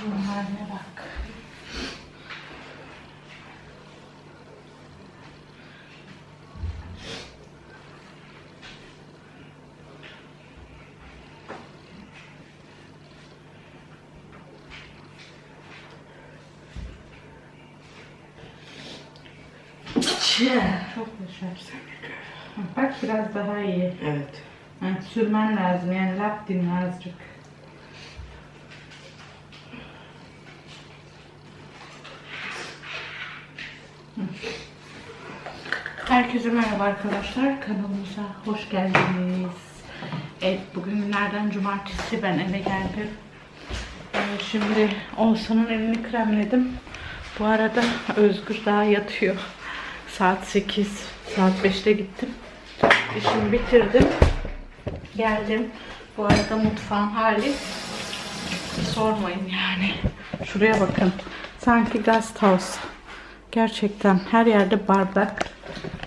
Şunun haline bak. Çok yaşarsın. Bak biraz daha iyi. Evet. Sürmen lazım yani lap dinle azıcık. Herkese merhaba arkadaşlar. Kanalımıza hoş geldiniz. Evet bugün günlerden cumartesi ben eve geldim. Ee, Şimdi Oğuzhan'ın elini kremledim. Bu arada Özgür daha yatıyor. Saat 8, saat 5'te gittim. İşimi bitirdim. Geldim. Bu arada mutfağın hali sormayın yani. Şuraya bakın. Sanki gaz house. Gerçekten her yerde bardak.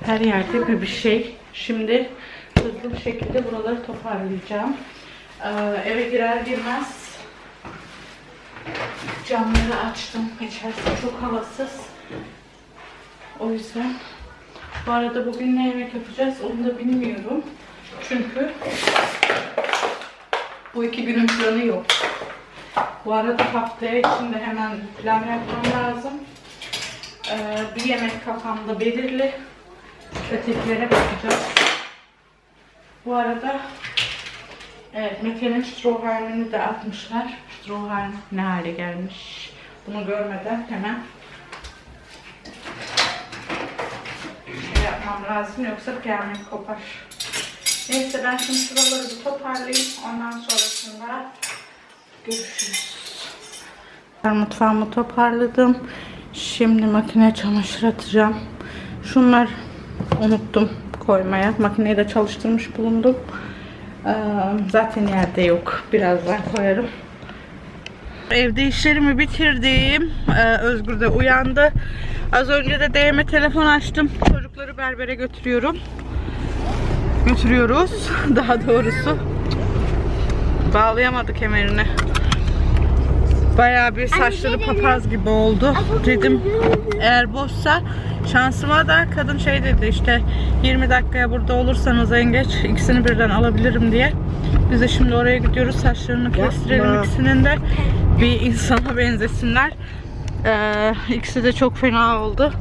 Her yerde bir bir şey. Şimdi hızlı bir şekilde buraları toparlayacağım. Ee, eve girer girmez camları açtım. İçerisi çok havasız. O yüzden bu arada bugün ne yemek yapacağız onu da bilmiyorum. Çünkü bu iki günün planı yok. Bu arada haftaya için de hemen plan yapmam lazım. Ee, bir yemek kafamda belirli. Ötekilere bakacağız. Bu arada evet Mete'nin Stroheim'ini de atmışlar. Stroheim ne hale gelmiş. Bunu görmeden hemen şey yapmam lazım yoksa kıyamet kopar. Neyse ben şimdi şuraları bir toparlayayım. Ondan sonrasında görüşürüz. Ben mutfağımı toparladım. Şimdi makineye çamaşır atacağım. Şunlar unuttum koymaya. Makineyi de çalıştırmış bulundum. Ee, zaten yerde yok. Birazdan koyarım. Evde işlerimi bitirdim. Ee, Özgür de uyandı. Az önce de DM'e telefon açtım. Çocukları berbere götürüyorum. Götürüyoruz. Daha doğrusu. Bağlayamadı kemerini. Bayağı bir saçları papaz gibi oldu. Dedim eğer boşsa şansıma da kadın şey dedi işte 20 dakikaya burada olursanız en geç ikisini birden alabilirim diye. Biz de şimdi oraya gidiyoruz. Saçlarını kestirelim Yapma. ikisinin de bir insana benzesinler. Ee, ikisi de çok fena oldu.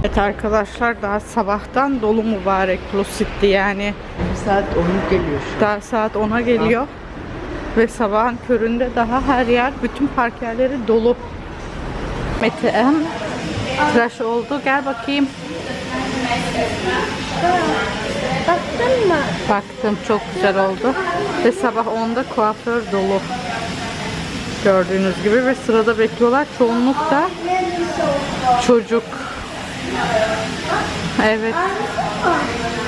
Evet arkadaşlar daha sabahtan dolu mübarek Lucid'di yani. Bir saat 10 geliyor şu an. Daha saat 10'a geliyor. Ve sabahın köründe daha her yer, bütün park yerleri dolu. Mete hem tıraş oldu. Gel bakayım. Baktın mı? Baktım çok güzel oldu. Ve sabah 10'da kuaför dolu. Gördüğünüz gibi ve sırada bekliyorlar. Çoğunlukta çocuk. Evet.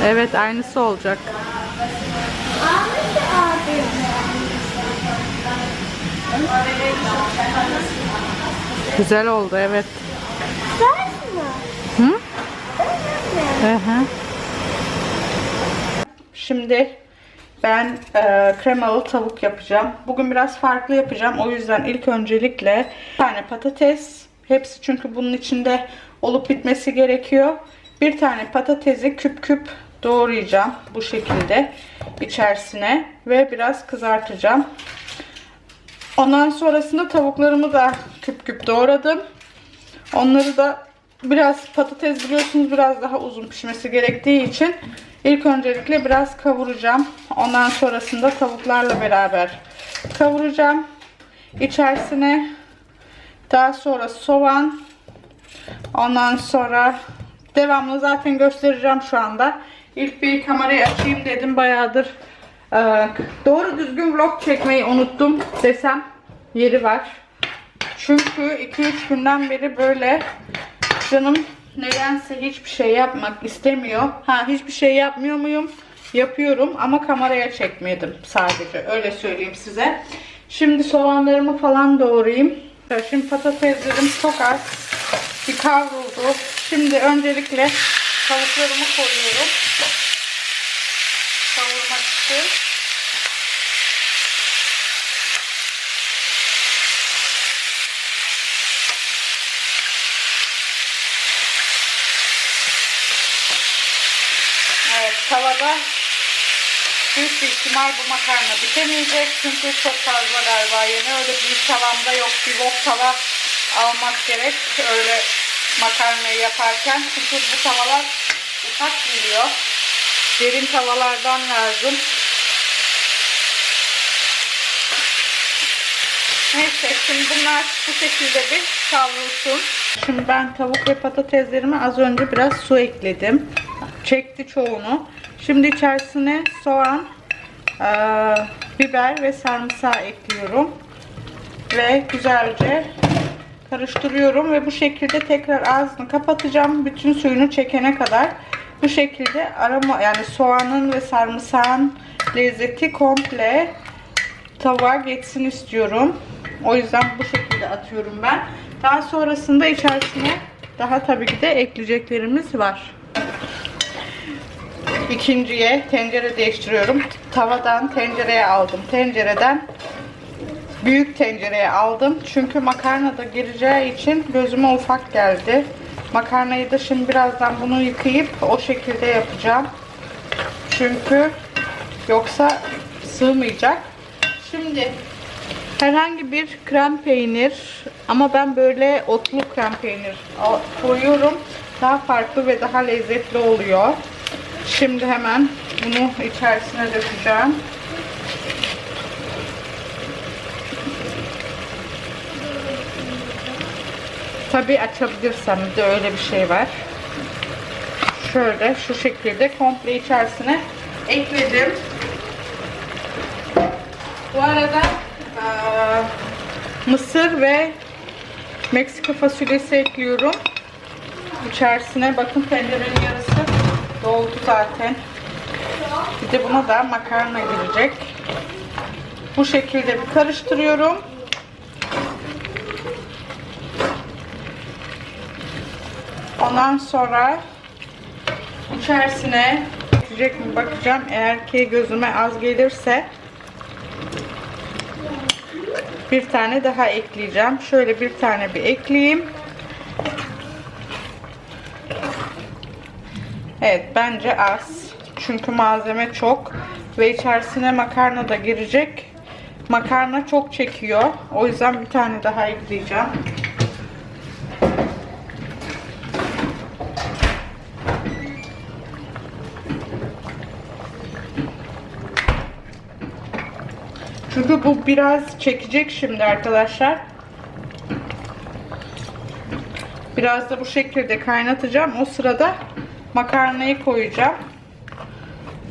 Evet aynısı olacak. Ahmet abi. Güzel oldu evet. Sen mi? Hı? Hı hı. Şimdi ben e, kremalı tavuk yapacağım. Bugün biraz farklı yapacağım. O yüzden ilk öncelikle bir tane patates. Hepsi çünkü bunun içinde olup bitmesi gerekiyor. Bir tane patatesi küp küp doğrayacağım bu şekilde içerisine ve biraz kızartacağım. Ondan sonrasında tavuklarımı da küp küp doğradım. Onları da biraz patates biliyorsunuz biraz daha uzun pişmesi gerektiği için ilk öncelikle biraz kavuracağım. Ondan sonrasında tavuklarla beraber kavuracağım. İçerisine daha sonra soğan ondan sonra devamlı zaten göstereceğim şu anda. İlk bir kamerayı açayım dedim bayağıdır e, doğru düzgün vlog çekmeyi unuttum desem yeri var. Çünkü 2-3 günden beri böyle canım nedense hiçbir şey yapmak istemiyor. Ha hiçbir şey yapmıyor muyum? Yapıyorum ama kameraya çekmedim sadece. Öyle söyleyeyim size. Şimdi soğanlarımı falan doğrayayım. Şimdi patateslerim çok az. Bir kavruldu. Şimdi öncelikle tavuklarımı koyuyorum. Kavurmak için. Tavada büyük bir ihtimal bu makarna bitemeyecek. Çünkü çok fazla galiba yeni. Öyle büyük tavamda yok. Bir wok tava almak gerek. Öyle makarnayı yaparken. Çünkü bu tavalar ufak geliyor. Derin tavalardan lazım. Neyse şimdi bunlar bu şekilde bir kavrulsun. Şimdi ben tavuk ve patateslerime az önce biraz su ekledim. Çekti çoğunu. Şimdi içerisine soğan, eee, biber ve sarımsağı ekliyorum. Ve güzelce karıştırıyorum ve bu şekilde tekrar ağzını kapatacağım. Bütün suyunu çekene kadar. Bu şekilde aroma yani soğanın ve sarımsağın lezzeti komple tavuğa geçsin istiyorum. O yüzden bu şekilde atıyorum ben. Daha sonrasında içerisine daha tabii ki de ekleyeceklerimiz var. İkinciye tencere değiştiriyorum. Tavadan tencereye aldım. Tencereden büyük tencereye aldım. Çünkü makarna da gireceği için gözüme ufak geldi. Makarnayı da şimdi birazdan bunu yıkayıp o şekilde yapacağım. Çünkü yoksa sığmayacak. Şimdi herhangi bir krem peynir ama ben böyle otlu krem peynir koyuyorum. Daha farklı ve daha lezzetli oluyor. Şimdi hemen bunu içerisine dökeceğim. Tabii açabilirsem de öyle bir şey var. Şöyle şu şekilde komple içerisine ekledim. Bu arada eee, mısır ve Meksika fasulyesi ekliyorum. İçerisine bakın tencerenin yarısı doldu zaten. Bir de buna da makarna girecek. Bu şekilde bir karıştırıyorum. Ondan sonra içerisine girecek mi bakacağım. Eğer ki gözüme az gelirse bir tane daha ekleyeceğim. Şöyle bir tane bir ekleyeyim. Evet bence az. Çünkü malzeme çok. Ve içerisine makarna da girecek. Makarna çok çekiyor. O yüzden bir tane daha ekleyeceğim. Çünkü bu biraz çekecek şimdi arkadaşlar. Biraz da bu şekilde kaynatacağım. O sırada makarnayı koyacağım.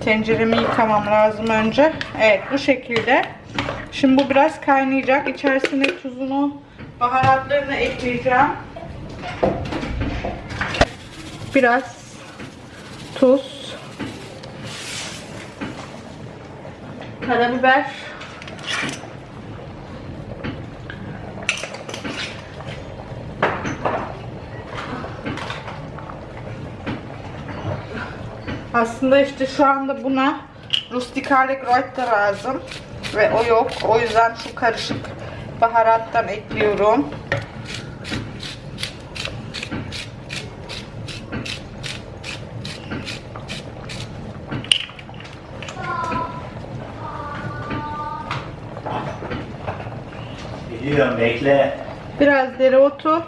Tenceremi yıkamam lazım önce. Evet bu şekilde. Şimdi bu biraz kaynayacak. İçerisine tuzunu, baharatlarını ekleyeceğim. Biraz tuz. Karabiber. Aslında işte şu anda buna rustikale groit da lazım. Ve o yok. O yüzden şu karışık baharattan ekliyorum. Biliyorum bekle. Biraz dereotu.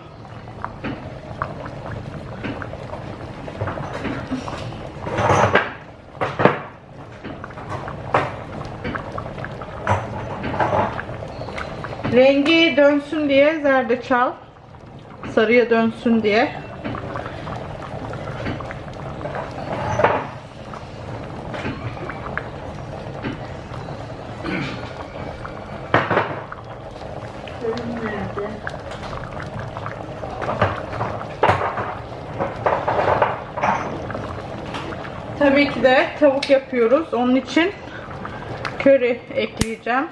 Rengi dönsün diye zerdeçal. Sarıya dönsün diye. Tabii ki de tavuk yapıyoruz. Onun için köri ekleyeceğim.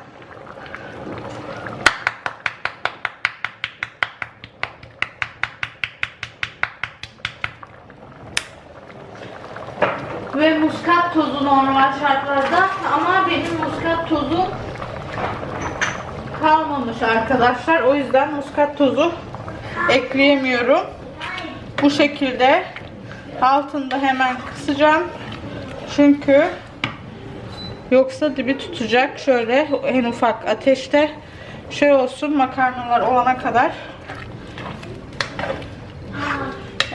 Ve muskat tozu normal şartlarda ama benim muskat tozu kalmamış arkadaşlar. O yüzden muskat tozu ekleyemiyorum. Bu şekilde altında hemen kısacağım. Çünkü yoksa dibi tutacak. Şöyle en ufak ateşte şey olsun makarnalar olana kadar.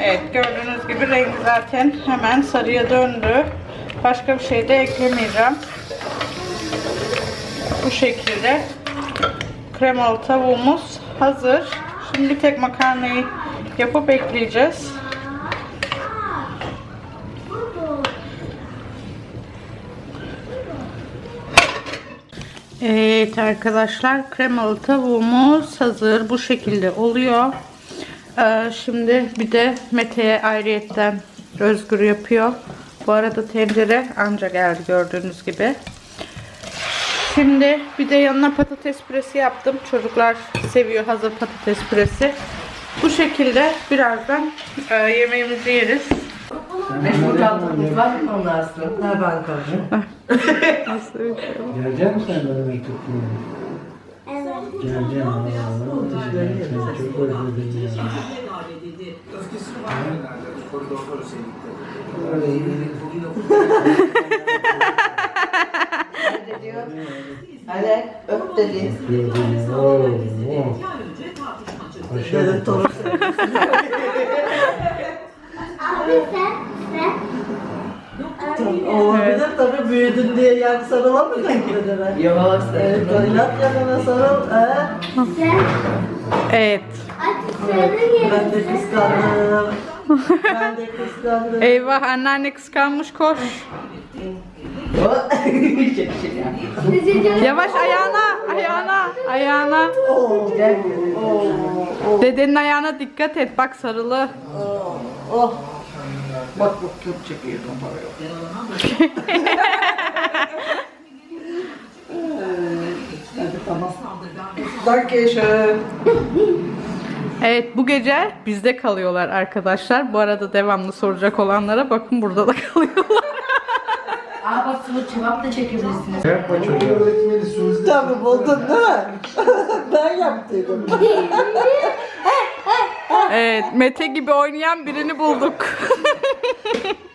Evet gördüğünüz gibi rengi zaten hemen sarıya döndü. Başka bir şey de eklemeyeceğim. Bu şekilde kremalı tavuğumuz hazır. Şimdi tek makarnayı yapıp ekleyeceğiz. Evet arkadaşlar kremalı tavuğumuz hazır. Bu şekilde oluyor. Ee, şimdi bir de Mete'ye ayrıyetten Özgür yapıyor. Bu arada tencere anca geldi gördüğünüz gibi. Şimdi bir de yanına patates püresi yaptım. Çocuklar seviyor hazır patates püresi. Bu şekilde birazdan e, yemeğimizi yeriz. Meşhur kaldığımız var mı ondan sonra? Ha ben kalacağım. Gelecek misin sen benim? Geleceğim. Allah'ım. Seni çok özledim ya. Hadi öp dedi. Gördüm ya. Oo, oo. Paşa. Dedim torun. Abi sen, sen. Olabilir tabii büyüdün diye yani sarılamadın ki dedene. Yok Evet oynat yanına sarıl. Sen. Evet. Sarı Ben de kıskandım. ben de kıskandım. Eyvah anneanne kıskanmış koş. Yavaş ayağına ayağına ayağına. Oo, Dedenin ayağına dikkat et bak sarılı. oh. Bak bak çok çekiyor kamerayı. Hadi tamam. Dankeschön. Evet bu gece bizde kalıyorlar arkadaşlar. Bu arada devamlı soracak olanlara bakın burada da kalıyorlar. Aa bak sıvı cevap da çekebilirsiniz. Yapma çocuğa. Tabii buldun değil mi? ben yaptıydım. Evet Mete gibi oynayan birini bulduk.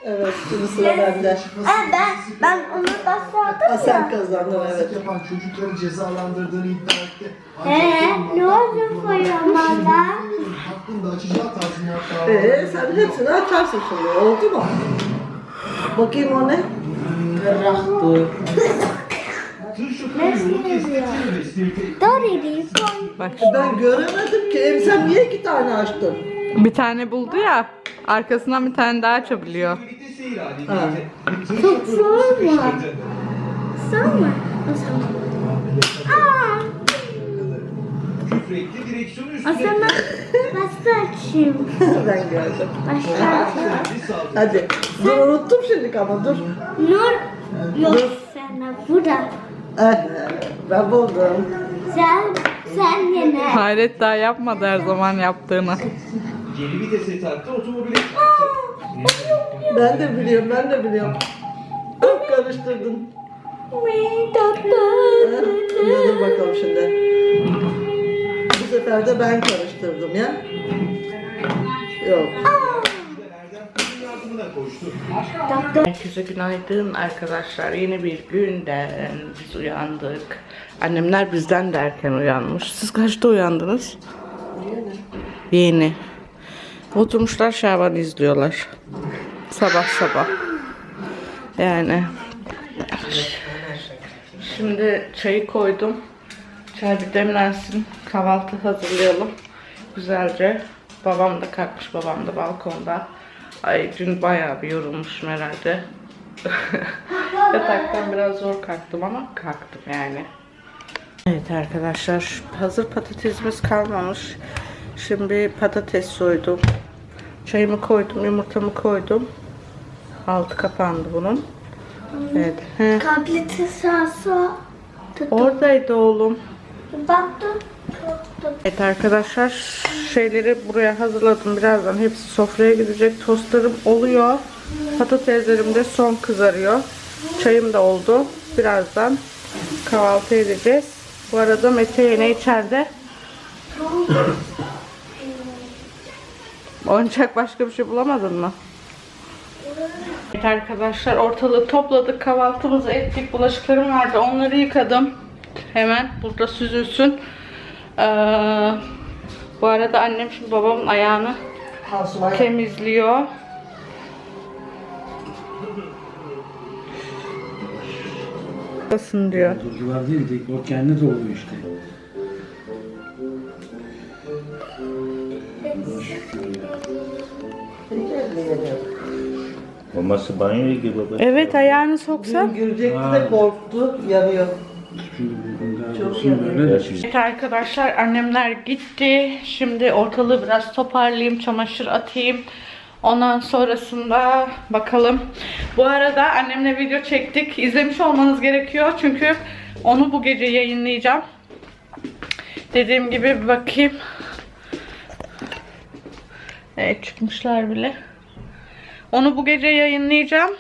Evet şimdi sıra bende. Ha, ben, ben onu Ha, sen ya. kazandın evet. yapan çocukları cezalandırdığını iddia etti. Ee, ne oldu koyamada? Hakkında açacağı tazminat Ee, davaları sen hepsini açarsın şimdi oldu mu? Bakayım o ne? Dorili koy. Bak Ben göremedim ki. Em sen niye iki tane açtın? bir tane buldu ya. Arkasından bir tane daha açabiliyor. Çok zor mu? Zor mu? O zaman. Aa, o zaman başka açayım. ben gördüm. Başka açayım. Hadi. Dur unuttum şimdi ama dur. Nur yok sana burada. Eh, ben buldum. Sen, sen yine. Hayret daha yapmadı her zaman yaptığını. Geri vitese taktı, otomobile çarptı. Ben de biliyorum, ben de biliyorum. Çok karıştırdın. Ha, Dur bakalım şimdi. Bu sefer de ben karıştırdım ya. Yok. Herkese günaydın arkadaşlar. Yeni bir günden biz uyandık. Annemler bizden de erken uyanmış. Siz kaçta uyandınız? Yeni. Oturmuşlar Şaban izliyorlar. Sabah sabah. Yani. Şimdi çayı koydum. Çay bir demlensin. Kahvaltı hazırlayalım. Güzelce. Babam da kalkmış. Babam da balkonda. Ay dün bayağı bir yorulmuşum herhalde. Yataktan biraz zor kalktım ama kalktım yani. Evet arkadaşlar hazır patatesimiz kalmamış. Şimdi patates soydum. Çayımı koydum, yumurtamı koydum. Altı kapandı bunun. Evet. He. Kableti tuttum. Oradaydı oğlum. Baktım. Tuttum. Evet arkadaşlar şeyleri buraya hazırladım. Birazdan hepsi sofraya gidecek. Tostlarım oluyor. Patateslerim de son kızarıyor. Çayım da oldu. Birazdan kahvaltı edeceğiz. Bu arada Mete yine içeride. Oyuncak başka bir şey bulamadın mı? Evet arkadaşlar ortalığı topladık kahvaltımızı ettik bulaşıklarım vardı onları yıkadım hemen burada süzülsün Ee, bu arada annem şimdi babamın ayağını temizliyor Nasılsın diyor. Doldular değil de o kendi doluyor işte. Maması banyoya gir baba. Evet ayağını soksa. Dün girecekti de korktu. Yanıyor. Şimdi Evet arkadaşlar annemler gitti. Şimdi ortalığı biraz toparlayayım, çamaşır atayım. Ondan sonrasında bakalım. Bu arada annemle video çektik. İzlemiş olmanız gerekiyor. Çünkü onu bu gece yayınlayacağım. Dediğim gibi bir bakayım. Evet çıkmışlar bile. Onu bu gece yayınlayacağım.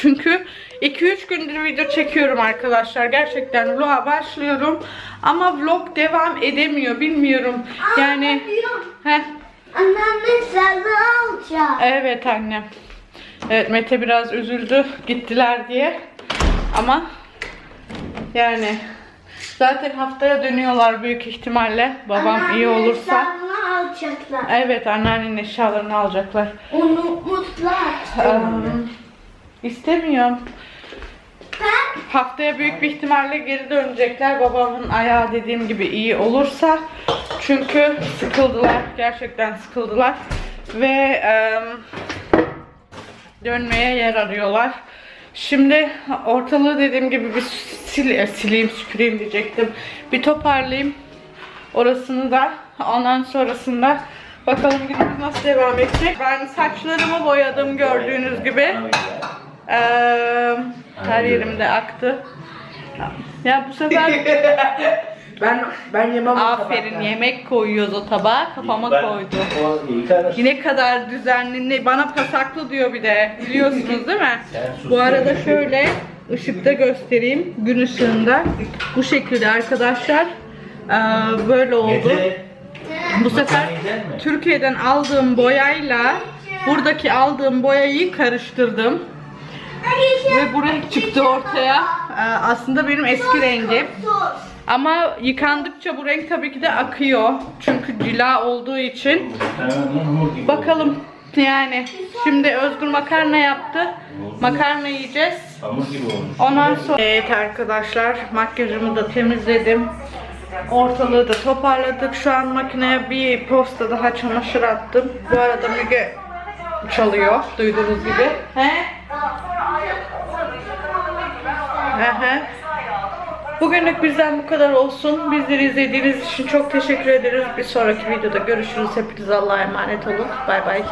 Çünkü 2-3 gündür video çekiyorum arkadaşlar. Gerçekten vloga başlıyorum. Ama vlog devam edemiyor. Bilmiyorum. Yani heh, Anneanne sarı alacak. evet annem. Evet Mete biraz üzüldü gittiler diye. Ama yani zaten haftaya dönüyorlar büyük ihtimalle. Babam iyi olursa. alacaklar. Evet anneannenin eşyalarını alacaklar. Unutmuşlar. Ee, istemiyorum. Ben Haftaya büyük bir ihtimalle geri dönecekler. Babamın ayağı dediğim gibi iyi olursa. Çünkü sıkıldılar. Gerçekten sıkıldılar. Ve em, dönmeye yer arıyorlar. Şimdi ortalığı dediğim gibi bir sil, e, sileyim, süpüreyim diyecektim. Bir toparlayayım. Orasını da ondan sonrasında bakalım günümüz nasıl devam edecek. Ben saçlarımı boyadım gördüğünüz gibi. Eee, her yerimde aktı. Ya bu sefer Ben ben yemem o aferin tabaktan. yemek koyuyoruz o tabağa kafama Ben- koydu. O. Yine kadar düzenli ne bana pasaklı diyor bir de biliyorsunuz değil mi? Sen sus. Bu arada şöyle ışıkta göstereyim gün ışığında bu şekilde arkadaşlar Eee, böyle oldu. Mete, Bu sefer yiyecek mi? Türkiye'den aldığım boyayla buradaki aldığım boyayı karıştırdım. Ve bu renk çıktı ortaya. Ee, aslında benim eski rengim. Ama yıkandıkça bu renk tabii ki de akıyor. Çünkü cila olduğu için. Bakalım yani. Şimdi Özgür makarna yaptı. Makarna yiyeceğiz. Ondan sonra... Evet arkadaşlar makyajımı da temizledim. Ortalığı da toparladık. Şu an makineye bir posta daha çamaşır attım. Bu arada Müge çalıyor duyduğunuz gibi. He? He Bugünlük bizden bu kadar olsun. Bizleri izlediğiniz için çok teşekkür ederiz. Bir sonraki videoda görüşürüz. Hepinize Allah'a emanet olun. Bay bay.